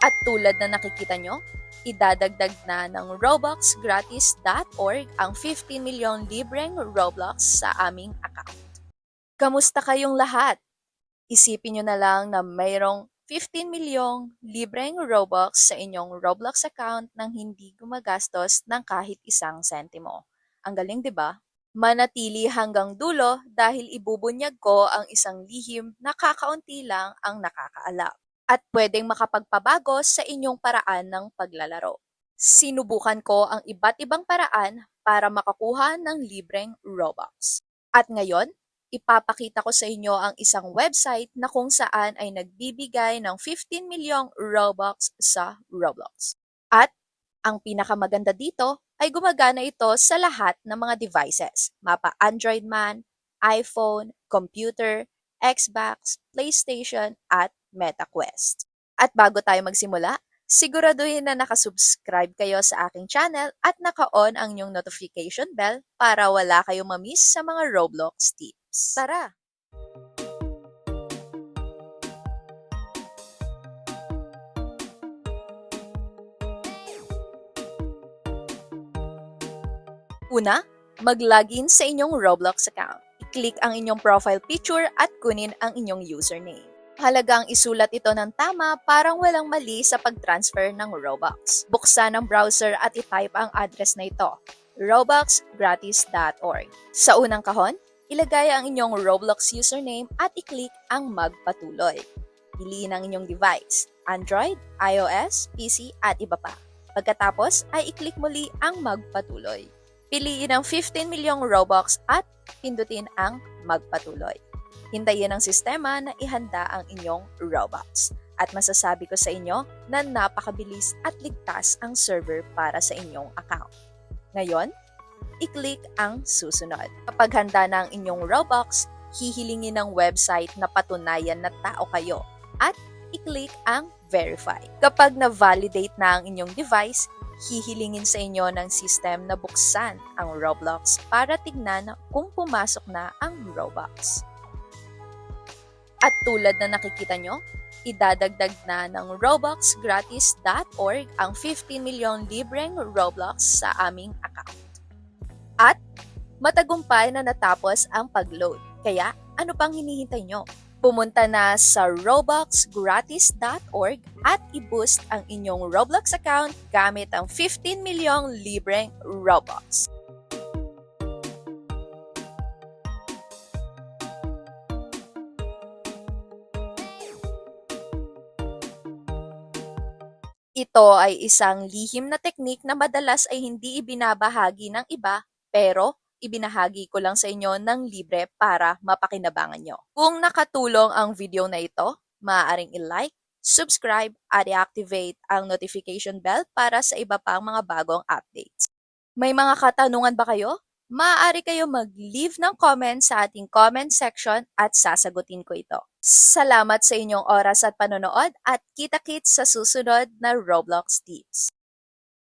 At tulad na nakikita nyo, idadagdag na ng roboxgratis.org ang 15 milyong libreng Roblox sa aming account. Kamusta kayong lahat? Isipin nyo na lang na mayroong 15 milyong libreng Robux sa inyong Roblox account nang hindi gumagastos ng kahit isang sentimo. Ang galing, di ba? Manatili hanggang dulo dahil ibubunyag ko ang isang lihim na kakaunti lang ang nakakaalap at pwedeng makapagpabago sa inyong paraan ng paglalaro. Sinubukan ko ang iba't ibang paraan para makakuha ng libreng Robux. At ngayon, ipapakita ko sa inyo ang isang website na kung saan ay nagbibigay ng 15 milyong Robux sa Roblox. At ang pinakamaganda dito ay gumagana ito sa lahat ng mga devices, mapa Android man, iPhone, computer, Xbox, PlayStation at MetaQuest. At bago tayo magsimula, siguraduhin na nakasubscribe kayo sa aking channel at naka-on ang inyong notification bell para wala kayong mamiss sa mga Roblox tips. Tara! Una, mag-login sa inyong Roblox account. I-click ang inyong profile picture at kunin ang inyong username. Halagang isulat ito ng tama parang walang mali sa pag-transfer ng Robux. Buksan ang browser at i-type ang address na ito, robuxgratis.org. Sa unang kahon, ilagay ang inyong Roblox username at i-click ang magpatuloy. Piliin ang inyong device, Android, iOS, PC at iba pa. Pagkatapos ay i-click muli ang magpatuloy. Piliin ang 15 milyong Robux at pindutin ang magpatuloy. Hintayin ang sistema na ihanda ang inyong Robux. At masasabi ko sa inyo na napakabilis at ligtas ang server para sa inyong account. Ngayon, i-click ang susunod. Kapag handa na ang inyong Robux, hihilingin ng website na patunayan na tao kayo at i-click ang verify. Kapag na-validate na ang inyong device, hihilingin sa inyo ng system na buksan ang Roblox para tignan kung pumasok na ang Robux. At tulad na nakikita nyo, idadagdag na ng roboxgratis.org ang 15 milyong libreng Roblox sa aming account. At matagumpay na natapos ang pag-load. Kaya ano pang hinihintay nyo? Pumunta na sa roboxgratis.org at i-boost ang inyong Roblox account gamit ang 15 milyong libreng Robux. Ito ay isang lihim na teknik na madalas ay hindi ibinabahagi ng iba pero ibinahagi ko lang sa inyo ng libre para mapakinabangan nyo. Kung nakatulong ang video na ito, maaaring i-like, subscribe at i-activate ang notification bell para sa iba pang mga bagong updates. May mga katanungan ba kayo? Maaari kayo mag-leave ng comment sa ating comment section at sasagutin ko ito. Salamat sa inyong oras at panonood at kita-kits sa susunod na Roblox Tips.